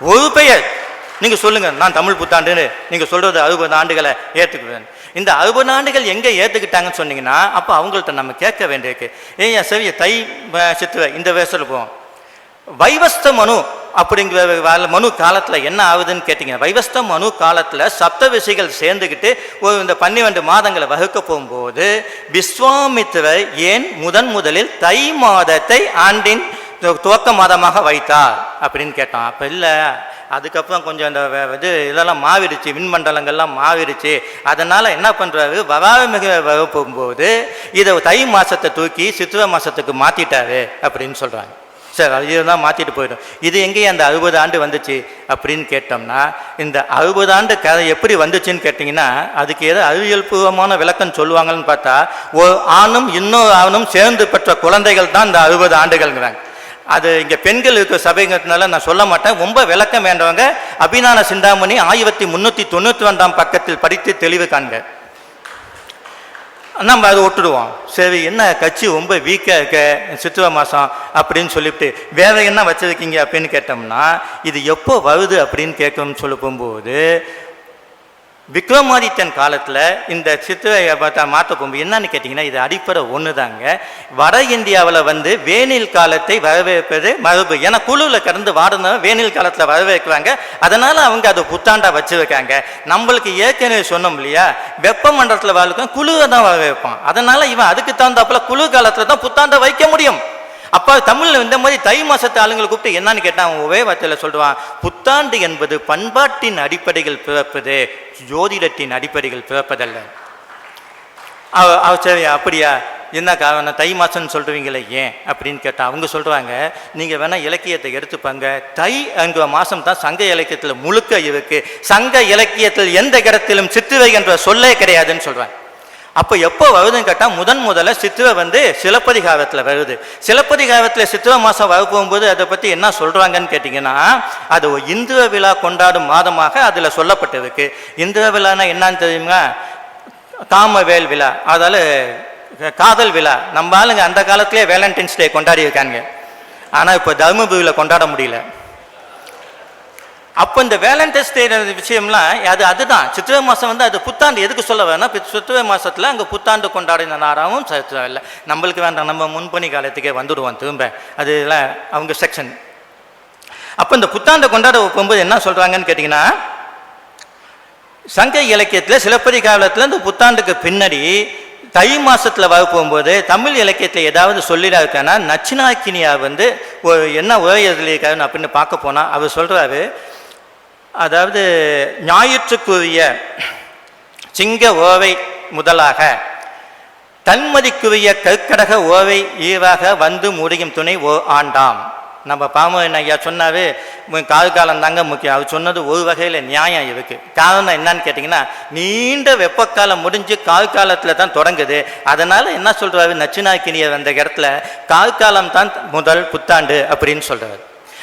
ஒரு பெயர். நீங்கள் சொல்லுங்கள் நான் தமிழ் புத்தாண்டுன்னு நீங்கள் சொல்கிறது அறுபது ஆண்டுகளை ஏற்றுக்குவேன் இந்த அறுபது ஆண்டுகள் எங்கே ஏற்றுக்கிட்டாங்கன்னு சொன்னீங்கன்னா அப்போ அவங்கள்ட்ட நம்ம கேட்க வேண்டியிருக்கு. ஏன் சரி தை அஹ், சித்திரை இந்த வயசில் போவோம் வைவஸ்த மனு அப்படிங்கிற மனு காலத்தில் என்ன ஆகுதுன்னு கேட்டிங்கன்னா வைவஸ்த மனு காலத்தில் சப்தவிசைகள் சேர்ந்துக்கிட்டு ஒரு இந்த பன்னிரெண்டு மாதங்களை வகுக்க போகும்போது விஸ்வாமித்திரர் ஏன் முதன் முதலில் தை மாதத்தை ஆண்டின் துவக்க மாதமாக வைத்தார் அப்படின்னு கேட்டான். அப்போ இல்லை அதுக்கப்புறம் கொஞ்சம் இந்த இது இதெல்லாம் மாறிடுச்சு மின்மண்டலங்கள்லாம் மாறிடுச்சு. அதனால் என்ன பண்ணுறாரு வராமிக வர போகும்போது இதை தை மாதத்தை தூக்கி சித்திரை மாதத்துக்கு மாற்றிட்டாரு அப்படின்னு சொல்கிறாங்க சரி அது இதுதான் மாற்றிட்டு போயிடும். இது எங்கேயே அந்த அறுபது ஆண்டு வந்துச்சு அப்படின்னு கேட்டோம்னா இந்த அறுபது ஆண்டு கதை எப்படி வந்துச்சுன்னு கேட்டிங்கன்னா அதுக்கு ஏதோ அறிவியல் பூர்வமான விளக்கம் சொல்லுவாங்கன்னு பார்த்தா ஒரு ஆணும் இன்னொரு ஆணும் சேர்ந்து பெற்ற குழந்தைகள் தான் இந்த அறுபது ஆண்டுகள்ங்கிறாங்க. அது இங்கே பெண்கள் இருக்கிற சபைங்கிறதுனால நான் சொல்ல மாட்டேன். ரொம்ப விளக்கம் வேண்டவங்க. அபிநான சிந்தாமணி ஆயிரத்தி முந்நூற்றி தொண்ணூற்றி ரெண்டாம் பக்கத்தில் படித்து தெளிவு காண்க. நம்ம அதை விட்டுடுவோம் சரி என்ன கட்சி ரொம்ப வீக்காக இருக்க? சித்திரை மாதம் அப்படின்னு சொல்லிவிட்டு வேற என்ன வச்சிருக்கீங்க அப்படின்னு கேட்டோம்னா இது எப்போ வருது அப்படின்னு கேட்கணும்னு சொல்ல போகும்போது விக்ரமாதித்தன் காலத்தில் இந்த சித்திரை பார்த்தா மாற்ற கொம்பு என்னன்னு கேட்டிங்கன்னா இது அடிப்படை ஒன்று தாங்க வட இந்தியாவில் வந்து வேனில் காலத்தை வரவேற்பது மரபு. ஏன்னா குழுவில் கடந்து வாடுனா வேனில் காலத்தில் வரவேற்கிறாங்க அதனால் அவங்க அதை புத்தாண்டாக வச்சுருக்காங்க. நம்மளுக்கு ஏற்கனவே சொன்னோம் இல்லையா? வெப்பமண்டலத்தில் வாழ்க்கை குழுவை தான் வரவேற்பான். அதனால் இவன் அதுக்கு தகுந்தாப்புல குழு காலத்தில் தான் புத்தாண்டை வைக்க முடியும். அப்போ தமிழில் இந்த மாதிரி தை மாசத்து ஆளுங்களை கூப்பிட்டு என்னன்னு கேட்டால் அவன் ஒரே வார்த்தையில் சொல்லுவான் புத்தாண்டு என்பது பண்பாட்டின் அடிப்படைகள் பிறப்பது ஜோதிடத்தின் அடிப்படைகள் பிறப்பதல்ல. அவ சரி அப்படியா? என்ன காரணம்? தை மாதம்னு சொல்கிறீங்களே ஏன்? அப்படின்னு கேட்டால் அவங்க சொல்கிறாங்க நீங்கள் வேணால் இலக்கியத்தை எடுத்துப்பாங்க. தை என்கிற மாதம் தான் சங்க இலக்கியத்தில் முழுக்க இருக்கு. சங்க இலக்கியத்தில் எந்த இடத்திலும் சித்துவை என்ற சொல்லே கிடையாதுன்னு சொல்கிறாங்க அப்போ எப்போ வருதுன்னு கேட்டால் முதன் முதல்ல சித்திரை வந்து சிலப்பதிகாரத்தில் வருது. சிலப்பதிகாரத்தில் சித்திரை மாதம் வர போகும்போது அதை பற்றி என்ன சொல்கிறாங்கன்னு கேட்டிங்கன்னா அது ஒரு இந்திர விழா கொண்டாடும் மாதமாக அதில் சொல்லப்பட்டிருக்கு. இந்திர விழான்னா என்னன்னு தெரியுமா? காமவேல் விழா. அதால் காதல் விழா. நம்ம ஆளுங்க அந்த காலத்திலே வேலண்டைன்ஸ் டே கொண்டாடி இருக்காங்க ஆனால் இப்போ தருமபுரியில் கொண்டாட முடியல. அப்போ இந்த வேலண்டைன்ஸ் டே விஷயம்லாம் அது அதுதான். சித்திரை மாதம் வந்து அது புத்தாண்டு. எதுக்கு சொல்ல வேணா இப்ப சித்திரை மாதத்தில் அங்கே புத்தாண்டு கொண்டாடின நாராவும் இல்லை. நம்மளுக்கு வேண்டாம் நம்ம முன்பணி காலத்துக்கே வந்துடுவோம் திரும்ப. அது அவங்க செக்ஷன் அப்போ இந்த புத்தாண்டை கொண்டாட போகும்போது என்ன சொல்கிறாங்கன்னு கேட்டிங்கன்னா சங்க இலக்கியத்தில் சிலப்பதிகாரத்தில் இந்த புத்தாண்டுக்கு பின்னாடி தை மாதத்தில் வர போகும்போது தமிழ் இலக்கியத்தில் ஏதாவது சொல்லிடா இருக்கான்னா நச்சினாக்கினியா வந்து என்ன உரை எழுதியிருக்காருன்னு அப்படின்னு பார்க்க போனால் அவர் சொல்கிறாரு அதாவது ஞாயிற்றுக்குரிய சிங்க ஓவை முதலாக தன்மதிக்குரிய கற்கடக ஓவை ஈவாக வந்து முடியும் துணை ஓ ஆண்டாம். நம்ம பாமன் ஐயா சொன்னாவே கால் காலம் தாங்க முக்கியம். அவர் சொன்னது ஒரு வகையில் நியாயம் இருக்கு. காரணம் என்னன்னு கேட்டிங்கன்னா நீண்ட வெப்பக்காலம் முடிஞ்சு கால் காலத்தில் தான் தொடங்குது. அதனால் என்ன சொல்கிறாரு நச்சினாக்கினியர் அந்த இடத்துல கால் காலம் தான் முதல் புத்தாண்டு அப்படின்னு சொல்கிறார்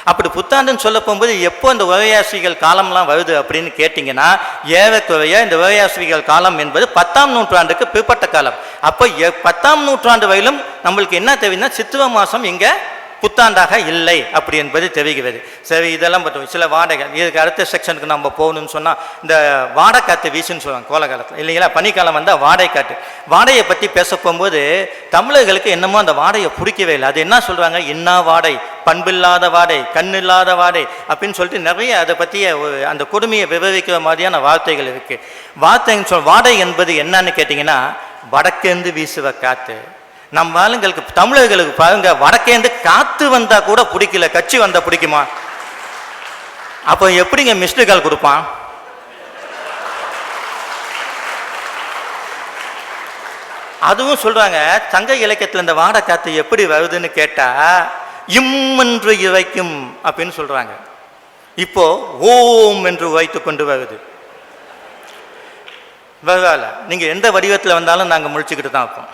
அப்படி புத்தாண்டுன்னு சொல்ல போகும்போது எப்போ இந்த உரையாசிகள் காலம்லாம் வருது அப்படின்னு கேட்டிங்கன்னா ஏறக்குறைய இந்த உரையாசிகள் காலம் என்பது பத்தாம் நூற்றாண்டுக்கு பிற்பட்ட காலம். அப்போ எ- பத்தாம் நூற்றாண்டு வரையிலும் நம்மளுக்கு என்ன தேவைன்னா சித்திரை மாதம் இங்கே புத்தாண்டாக இல்லை அப்படி என்பது தெரிகிறது. சரி இதெல்லாம் பார்த்தோம் சில வாடகை இதுக்கு அடுத்த செக்ஷனுக்கு நம்ம போகணும்னு சொன்னால் இந்த வாடைக்காற்று வீசுன்னு சொல்லுவாங்க கோலகாலத்தில். இல்லைங்களா? பனிக்காலம் வந்தால் வாடகை காற்று வாடையை பற்றி பேச போகும்போது தமிழர்களுக்கு என்னமோ அந்த வாடையை பிடிக்கவே இல்லை. அது என்ன சொல்கிறாங்க என்ன வாடை பண்பில்லாத வாடை கண்ணில்லாத வாடை அப்படின்னு சொல்லிட்டு நிறைய அதை பற்றிய ஒரு அந்த கொடுமையை விவரிக்கிற மாதிரியான வார்த்தைகள் இருக்குது வார்த்தைன்னு சொல் வாடை என்பது என்னன்னு கேட்டிங்கன்னா வடக்கேந்து வீசுவ காற்று நம்ம ஆளுங்களுக்கு தமிழர்களுக்கு பாருங்க வடக்கேந்து காத்து வந்தா கூட பிடிக்கல கட்சி வந்தா பிடிக்குமா? அப்போ எப்படிங்க மிஸ்டு கால் கொடுப்பான்? அதுவும் சொல்றாங்க சங்க இலக்கியத்தில் இந்த வாட காத்து எப்படி வருதுன்னு கேட்டா இம்மென்று இறைக்கும் அப்படின்னு சொல்றாங்க. இப்போ ஓம் என்று வைத்து கொண்டு வருது. பரவாயில்ல நீங்க எந்த வடிவத்தில் வந்தாலும் நாங்கள் முழிச்சுக்கிட்டு தான் இருப்போம்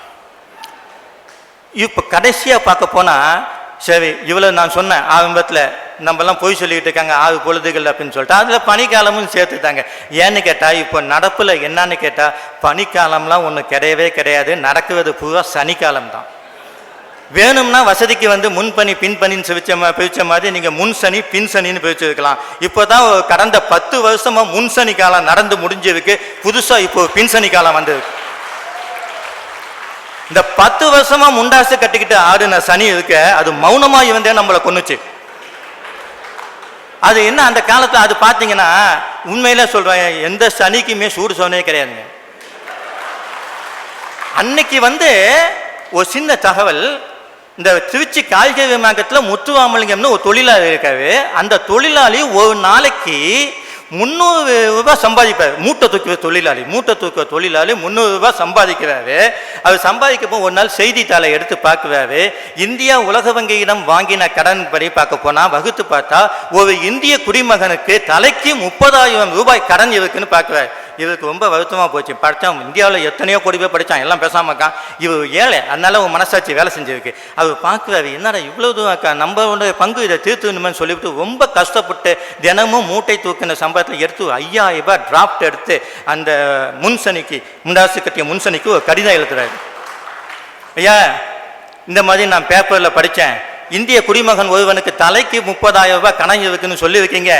இப்போ கடைசியாக பார்க்க போனால் சரி இவ்வளோ நான் சொன்னேன் ஆரம்பத்தில் நம்மலாம் பொய் சொல்லிக்கிட்டு இருக்காங்க ஆறு பொழுதுகள் அப்படின்னு சொல்லிட்டு அதில் பனிக்காலமும் சேர்த்துட்டாங்க ஏன்னு கேட்டால் இப்போ நடப்பில் என்னன்னு கேட்டால் பனிக்காலம்லாம் ஒன்று கிடையவே கிடையாது நடக்குவது பூரா சனிக்காலம் தான் வேணும்னா வசதிக்கு வந்து முன்பனி பின்பனின்னு பிரிச்ச மா பிரித்த மாதிரி நீங்கள் முன் சனி பின் சனின்னு பிரிச்சிருக்கலாம். இப்போ தான் கடந்த பத்து வருஷமாக முன் சனி காலம் நடந்து முடிஞ்சிருக்கு புதுசாக இப்போ பின் சனி காலம் வந்திருக்கு. இந்த பத்து வருஷமா முண்டாசு கட்டிக்கிட்டு ஆடுன சனி இருக்க அது மௌனமா இருந்தே நம்மளை கொன்னுச்சு. அது என்ன அந்த காலத்தில் அது பார்த்தீங்கன்னா உண்மையில சொல்றேன் எந்த சனிக்குமே சூடு சோனே கிடையாதுங்க. அன்னைக்கு வந்து ஒரு சின்ன தகவல் இந்த திருச்சி காய்கறி மார்க்கத்தில் முத்துவாமலிங்கம்னு ஒரு தொழிலாளி இருக்காரு. அந்த தொழிலாளி ஒரு நாளைக்கு முந்நூறு ரூபாய் சம்பாதிப்பார் மூட்டை தூக்குற தொழிலாளி மூட்டை தூக்குற தொழிலாளி முந்நூறு ரூபாய் சம்பாதிக்கிறாரு. அவர் சம்பாதிக்கப்போ ஒரு நாள் செய்தித்தாளை எடுத்து பார்க்குறாரு. இந்தியா உலக வங்கியிடம் வாங்கின கடன் படி பார்க்க போனால் வகுத்து பார்த்தா ஒரு இந்திய குடிமகனுக்கு தலைக்கு முப்பதாயிரம் ரூபாய் கடன் இருக்குன்னு பார்க்குறாரு. இவருக்கு ரொம்ப வருத்தமாக போச்சு. படித்தான் இந்தியாவில் எத்தனையோ கோடி பேர் படித்தான் எல்லாம் பேசாமல் இருக்கான் இவர் ஏழை. அதனால உன் மனசாட்சி வேலை செஞ்சிருக்கு. அவர் பார்க்குறாரு என்னடா இவ்வளோ தூரம் அக்கா? நம்ம பங்கு இதை தீர்த்துணுமேனு சொல்லிவிட்டு ரொம்ப கஷ்டப்பட்டு தினமும் மூட்டை தூக்கின சம்பளத்தில் எடுத்து ஐயாயிரம் ரூபாய் டிராஃப்ட் எடுத்து அந்த முன்சனிக்கு முண்டாசு கட்டிய முன்சனிக்கு ஒரு கடிதம் எழுதுறாரு. ஐயா இந்த மாதிரி நான் பேப்பரில் படித்தேன் இந்திய குடிமகன் ஒருவனுக்கு தலைக்கு முப்பதாயிரம் ரூபாய் கணக்கு இருக்குன்னு சொல்லியிருக்கீங்க.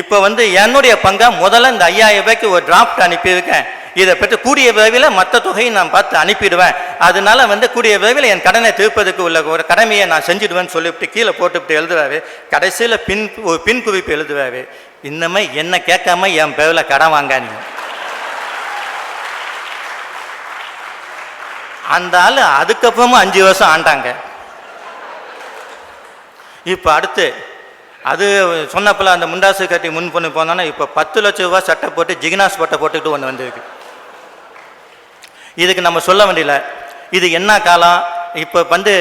இப்போ வந்து என்னுடைய பங்கை முதல்ல இந்த ஐயாயிரம் ரூபாய்க்கு ஒரு டிராஃப்ட் அனுப்பியிருக்கேன். இதை பெற்று கூடிய விரைவில் மற்ற தொகையை நான் பார்த்து அனுப்பிடுவேன். அதனால வந்து கூடிய விரைவில் என் கடனை தீர்ப்பதற்கு உள்ள ஒரு கடமையை நான் செஞ்சிடுவேன்னு சொல்லிவிட்டு கீழே போட்டுவிட்டு எழுதுவாரு. கடைசியில் பின் ஒரு பின் குவிப்பு எழுதுவாரு. இன்னமே என்ன கேட்காம என் பேரில் கடன் வாங்கானீங்க அந்த ஆள் அதுக்கப்புறமும் அஞ்சு வருஷம் ஆண்டாங்க. இப்போ அடுத்து அது சொன்னப்பல அந்த முண்டாசு கட்டி முன் பண்ணி போனோன்னா இப்போ பத்து லட்ச ரூபா சட்டை போட்டு ஜிகினாஸ் பட்டை போட்டுக்கிட்டு ஒன்று வந்திருக்கு. இதுக்கு நம்ம சொல்ல வேண்டியல இது என்ன காலம்? இப்போ வந்து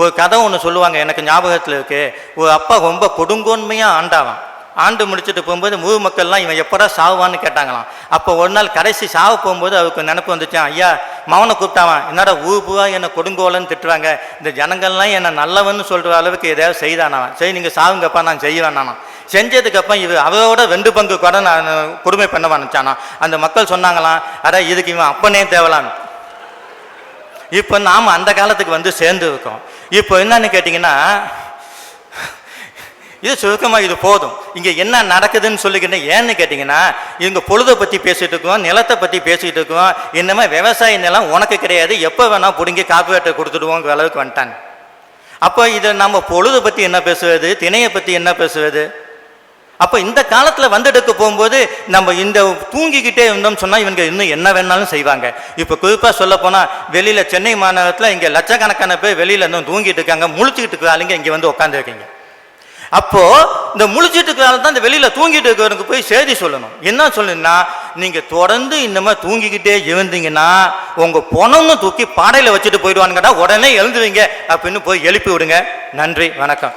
ஒரு கதை ஒன்று சொல்லுவாங்க எனக்கு ஞாபகத்தில் இருக்கு. ஒரு அப்பா ரொம்ப கொடுங்கோன்மையாக ஆண்டாவான் ஆண்டு முடிச்சுட்டு போகும்போது மூ மக்கள்லாம் இவன் எப்படா சாவான்னு கேட்டாங்களாம். அப்போ ஒரு நாள் கடைசி சாவு போகும்போது அவருக்கு நினப்பு வந்துச்சான் ஐயா மவனை கூப்பிட்டாவான் என்னடா ஊ என்னை கொடுங்கோலன்னு திட்டுறாங்க. இந்த ஜனங்கள்லாம் என்னை நல்லவன்னு சொல்கிற அளவுக்கு எதையாவது செய்தானாவன் சரி நீங்கள் சாவுங்கப்பா நான் செய்வேன் செஞ்சதுக்கப்புறம் இவர் அவரோட ரெண்டு பங்கு கூட நான் கொடுமை பண்ண வந்துச்சானா அந்த மக்கள் சொன்னாங்களாம் அட இதுக்கு இவன் அப்பனே தேவலான்னு. இப்போ நாம் அந்த காலத்துக்கு வந்து சேர்ந்து இருக்கோம். இப்போ என்னன்னு கேட்டிங்கன்னா இது சுருக்கமாக இது போதும். இங்கே என்ன நடக்குதுன்னு சொல்லிக்கிட்டேன் ஏன்னு கேட்டிங்கன்னா இவங்க பொழுதை பற்றி பேசிகிட்டு இருக்கோம் நிலத்தை பற்றி பேசிகிட்டு இருக்கோம். இன்னமே விவசாய நிலம் உனக்கு கிடையாது. எப்போ வேணால் பிடுங்கி காப்பீட்டை கொடுத்துடுவோங்கிற அளவுக்கு வந்துட்டாங்க. அப்போ இதை நம்ம பொழுதை பற்றி என்ன பேசுவது? திணையை பற்றி என்ன பேசுவது? அப்போ இந்த காலத்தில் வந்துடுக்க போகும்போது நம்ம இந்த தூங்கிக்கிட்டே இருந்தோம் சொன்னால் இவங்க இன்னும் என்ன வேணாலும் செய்வாங்க. இப்போ குறிப்பாக சொல்ல போனால் வெளியில் சென்னை மாநகரத்தில் இங்கே லட்சக்கணக்கான பேர் வெளியில் இன்னும் தூங்கிட்டு இருக்காங்க. முழிச்சுக்கிட்டு இருக்கிற ஆளுங்க இங்கே வந்து உட்காந்துருக்கீங்க அப்போ இந்த முழிச்சிட்டு இருக்கிறால தான் இந்த வெளியில தூங்கிட்டு இருக்கிறவனுக்கு போய் செய்தி சொல்லணும். என்ன சொல்லணும்னா நீங்க தொடர்ந்து இந்த மாதிரி தூங்கிக்கிட்டே இருந்தீங்கன்னா உங்க பொணம்னு தூக்கி பாடையில வச்சுட்டு போயிடுவான்னு கேட்டா உடனே எழுந்துவீங்க அப்படின்னு போய் எழுப்பி விடுங்க. நன்றி வணக்கம்.